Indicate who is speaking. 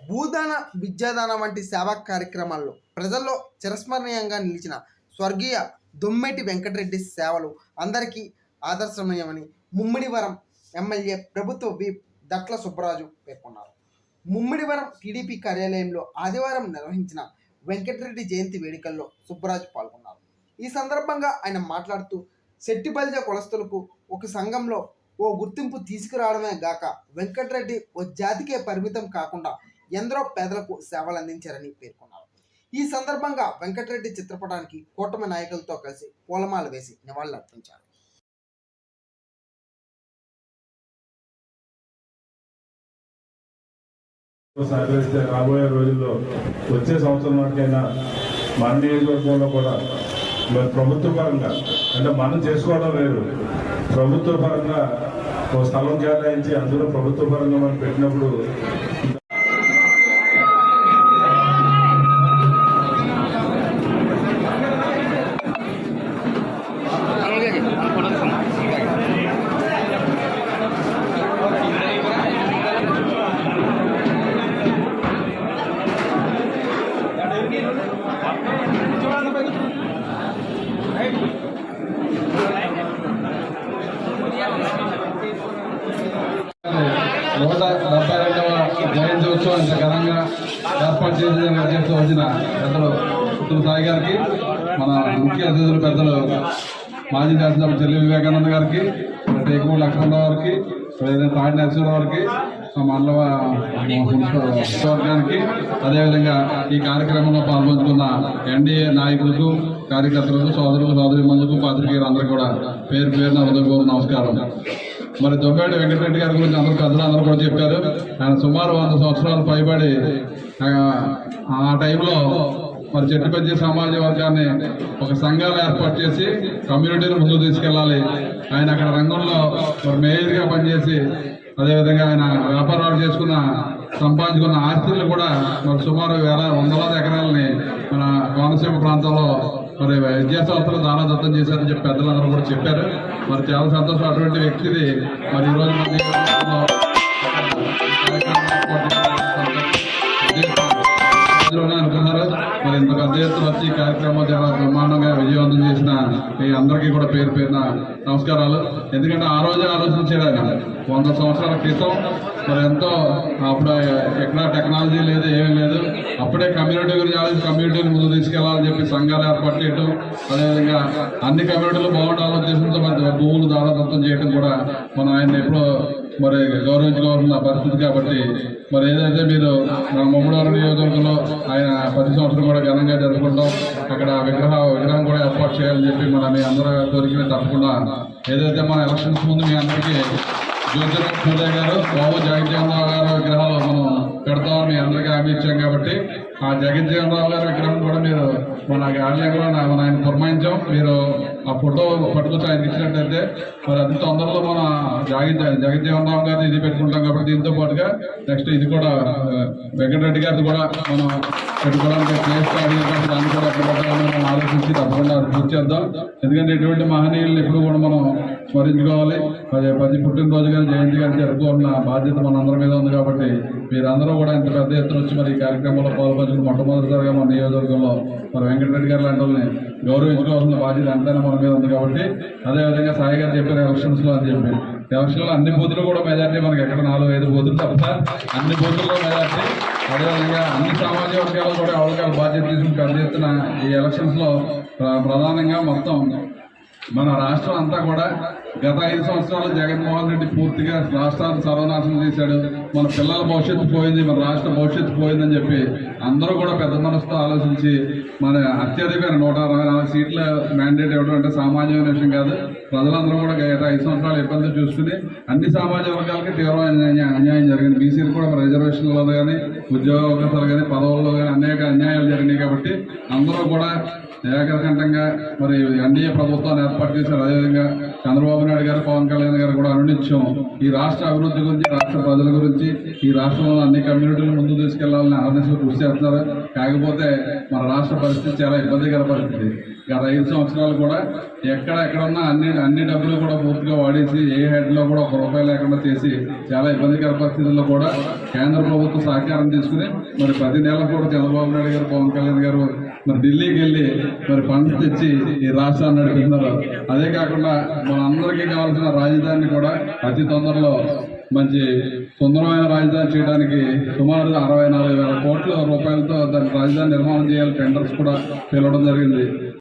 Speaker 1: భూదాన విద్యాదాన వంటి సేవా కార్యక్రమాల్లో ప్రజల్లో చిరస్మరణీయంగా నిలిచిన స్వర్గీయ దొమ్మెటి వెంకటరెడ్డి సేవలు అందరికీ ఆదర్శమయమని ముమ్మిడివరం ఎమ్మెల్యే ప్రభుత్వ విప్ దట్ల సుబ్బరాజు పేర్కొన్నారు. ముమ్మిడివరం టీడీపీ కార్యాలయంలో ఆదివారం నిర్వహించిన వెంకటరెడ్డి జయంతి వేడుకల్లో సుబ్బరాజు పాల్గొన్నారు. ఈ సందర్భంగా ఆయన మాట్లాడుతూ శెట్టిబల్జ కులస్తులకు ఒక సంఘంలో ఓ గుర్తింపు తీసుకురావడమే గాక వెంకటరెడ్డి ఓ జాతికే పరిమితం కాకుండా ఎందరో పేదలకు సేవలు అందించారని పేర్కొన్నారు. ఈ సందర్భంగా వెంకటరెడ్డి చిత్రపటానికి కూటమి నాయకులతో కలిసి పూలమాల వేసి నివాళులర్పించారు.
Speaker 2: సహకరిస్తే రాబోయే రోజుల్లో వచ్చే సంవత్సరం నాటికైనా మన నియోజకవర్గంలో కూడా మరి ప్రభుత్వ పరంగా అంటే మనం చేసుకోవడం వేరు. ప్రభుత్వ పరంగా ఒక స్థలం కేటాయించి అందులో ప్రభుత్వ పరంగా మనం పెట్టినప్పుడు
Speaker 3: జయంతి ఇంత ఘనంగా ఏర్పాటు చేసిన చేస్తూ వచ్చిన పెద్దలు పుత్తూరు సాయి గారికి మన ముఖ్య అతిథులు పెద్దలు మాజీ శాసనసభ చెల్లి వివేకానంద గారికి టేకుమూడి లక్ష్మణరావు గారికి తాడి నరసింహరావు గారికి మండల వర్గానికి అదేవిధంగా ఈ కార్యక్రమంలో పాల్పంచుకున్న ఎన్డీఏ నాయకులకు కార్యకర్తలకు సోదరులకు సోదరి మందుకు పాత్రికేయులందరూ కూడా పేరు పేరున హృదయపూర్వ నమస్కారం. మరి దొంగేటి వెంకటరెడ్డి గారి గురించి అందరూ కథలు అందరూ కూడా చెప్పారు. ఆయన సుమారు వంద సంవత్సరాలు పైబడి ఆ, ఆ టైంలో మరి చెట్టుపల్లి సమాజ వర్గాన్ని ఒక సంఘాలు ఏర్పాటు చేసి కమ్యూనిటీని ముందుకు తీసుకెళ్ళాలి. ఆయన అక్కడ రంగంలో మరి మేయర్గా పనిచేసి అదేవిధంగా ఆయన వ్యాపారాలు చేసుకున్న సంపాదించుకున్న ఆస్తులు కూడా మరి సుమారు వేల వందలాది ఎకరాలని మన కోనసీమ ప్రాంతంలో మరి విద్యా సంస్థలు దానాదత్తం చేశారని చెప్పి పెద్దలందరూ కూడా చెప్పారు. మరి చాలా సంతోషం అటువంటి వ్యక్తిది. మరి ఈరోజు పేరు పేరున నమస్కారాలు. ఎందుకంటే ఆ రోజే ఆలోచించాడు ఆయన వంద సంవత్సరాల క్రితం మరి ఎంతో అప్పుడు ఎక్కడా టెక్నాలజీ లేదు ఏమీ లేదు. అప్పుడే కమ్యూనిటీ గురించి ఆలోచించి కమ్యూనిటీని ముందు తీసుకెళ్ళాలని చెప్పి సంఘాలు ఏర్పాటు చేయడం అదేవిధంగా అన్ని కమ్యూనిటీలు బాగుండాలని ఉద్దేశంతో మరి భూములు దాదాదత్తం చేయడం కూడా మనం ఆయన ఎప్పుడో మరి గౌరవించుకోవాల్సిన పరిస్థితి కాబట్టి మరి ఏదైతే మీరు మన ముమ్మడివారం నియోజకవర్గంలో ఆయన ప్రతి సంవత్సరం కూడా ఘనంగా జరుపుకుంటాం అక్కడ విగ్రహ విగ్రహం కూడా ఏర్పాటు చేయాలని చెప్పి మన మీ అందరూ కోరికనే తప్పకుండా ఏదైతే మన ఎలక్షన్స్ ముందు మీ అందరికీ జ్యోతిరావు పూజ గారు బాబు జగజ్జీవనరావు గారు విగ్రహాలు మనం పెడతామని మీ అందరికీ హామీ ఇచ్చాం కాబట్టి ఆ జగజ్జీవనరావు గారి విగ్రహం కూడా మీరు మన గార్డెన్లో మన ఆయన పురమాయించాం. మీరు ఆ ఫోటో పట్టుకొచ్చి ఆయన ఇచ్చినట్టయితే మరి అది తొందరలో మన జగన్ జగజ్జీవనరావు గారిని ఇది పెట్టుకుంటాం కాబట్టి దీంతో పాటుగా నెక్స్ట్ ఇది కూడా వెంకటరెడ్డి గారిది కూడా మనం పెట్టుకోవడానికి ప్లేస్ కాబట్టి దాన్ని కూడా పెట్టుకోవాలని మనం ఆలోచించి తప్పకుండా పూర్తి చేద్దాం. ఎందుకంటే ఇటువంటి మహనీయులను ఎప్పుడు కూడా మనం స్మరించుకోవాలి. మరి ప్రతి పుట్టినరోజు కానీ జయంతి కానీ జరుపుకోవాలన్న బాధ్యత మన అందరి మీద ఉంది కాబట్టి మీరందరూ కూడా ఇంత పెద్ద ఎత్తున వచ్చి మరి ఈ కార్యక్రమంలో పాల్పంచుకుని మొట్టమొదటిసారిగా మన నియోజకవర్గంలో మరి వెంకటరెడ్డి గారు లాంటి వాళ్ళని గౌరవించుకోవాల్సిన బాధ్యత ఎంతైనా మన మీద ఉంది కాబట్టి అదేవిధంగా సాయి గారు చెప్పారు ఎలక్షన్స్లో అని చెప్పి. ఎలక్షన్లో అన్ని బూతులు కూడా మెజార్టీ మనకి ఎక్కడ నాలుగు ఐదు బూతులు తప్ప అన్ని బూతుల్లో మెజార్టీ అదేవిధంగా అన్ని సామాజిక వర్గాలు కూడా అవకాశాలు బాధ్యత తీసుకుని పనిచేస్తున్న ఈ ఎలక్షన్స్లో ప్ర- ప్రధానంగా మొత్తం మన రాష్ట్రం అంతా కూడా గత ఐదు సంవత్సరాలు జగన్మోహన్ రెడ్డి పూర్తిగా రాష్ట్రాన్ని సర్వనాశనం చేశాడు. మన పిల్లల భవిష్యత్తు పోయింది మన రాష్ట్ర భవిష్యత్తు పోయిందని చెప్పి అందరూ కూడా పెద్ద మనసుతో ఆలోచించి మన అత్యధిక నూట అరవై నాలుగు సీట్ల మ్యాండేట్ ఇవ్వడం అంటే సామాన్యమైన విషయం కాదు. ప్రజలందరూ కూడా గత ఐదు సంవత్సరాలు ఇబ్బంది చూసుకుని అన్ని సామాజిక వర్గాలకి తీవ్రమైన అన్యాయం- అన్యాయం జరిగింది. బీసీలు కూడా రిజర్వేషన్లలో కానీ ఉద్యోగ అవకాశాలు కానీ పదవుల్లో కానీ అనేక అన్యాయాలు జరిగినాయి కాబట్టి అందరూ కూడా ఏకకంఠంగా మరి ఎన్డీఏ ప్రభుత్వాన్ని ఏర్పాటు చేశారు. అదేవిధంగా చంద్రబాబు నాయుడు గారు పవన్ కళ్యాణ్ గారు కూడా అనునిత్యం ఈ రాష్ట్ర అభివృద్ధి గురించి రాష్ట్ర ప్రజల గురించి ఈ రాష్ట్రంలో అన్ని కమ్యూనిటీలు ముందుకు తీసుకెళ్ళాలని ఆదేశాలు కృషి చేస్తున్నారు. కాకపోతే మన రాష్ట్ర పరిస్థితి చాలా ఇబ్బందికర పరిస్థితి. గత ఐదు సంవత్సరాలు కూడా ఎక్కడ ఎక్కడ ఉన్నా అన్ని అన్ని డబ్బులు కూడా పూర్తిగా వాడేసి ఏ హెడ్లో కూడా ఒక రూపాయి లేకుండా చేసి చాలా ఇబ్బందికర పరిస్థితుల్లో కూడా కేంద్ర ప్రభుత్వం సహకారం తీసుకుని మరి ప్రతి నెల కూడా చంద్రబాబు నాయుడు గారు పవన్ కళ్యాణ్ గారు మరి ఢిల్లీకి వెళ్ళి మరి ఫండ్స్ తెచ్చి ఈ రాష్ట్రాన్ని నడిపిస్తున్నారు. అదే కాకుండా మనందరికీ కావాల్సిన రాజధానిని కూడా అతి తొందరలో మంచి సుందరమైన రాజధాని చేయడానికి సుమారు అరవై నాలుగు వేల కోట్ల రూపాయలతో దాని రాజధాని నిర్మాణం చేయాలి టెండర్స్ కూడా పిలవడం జరిగింది.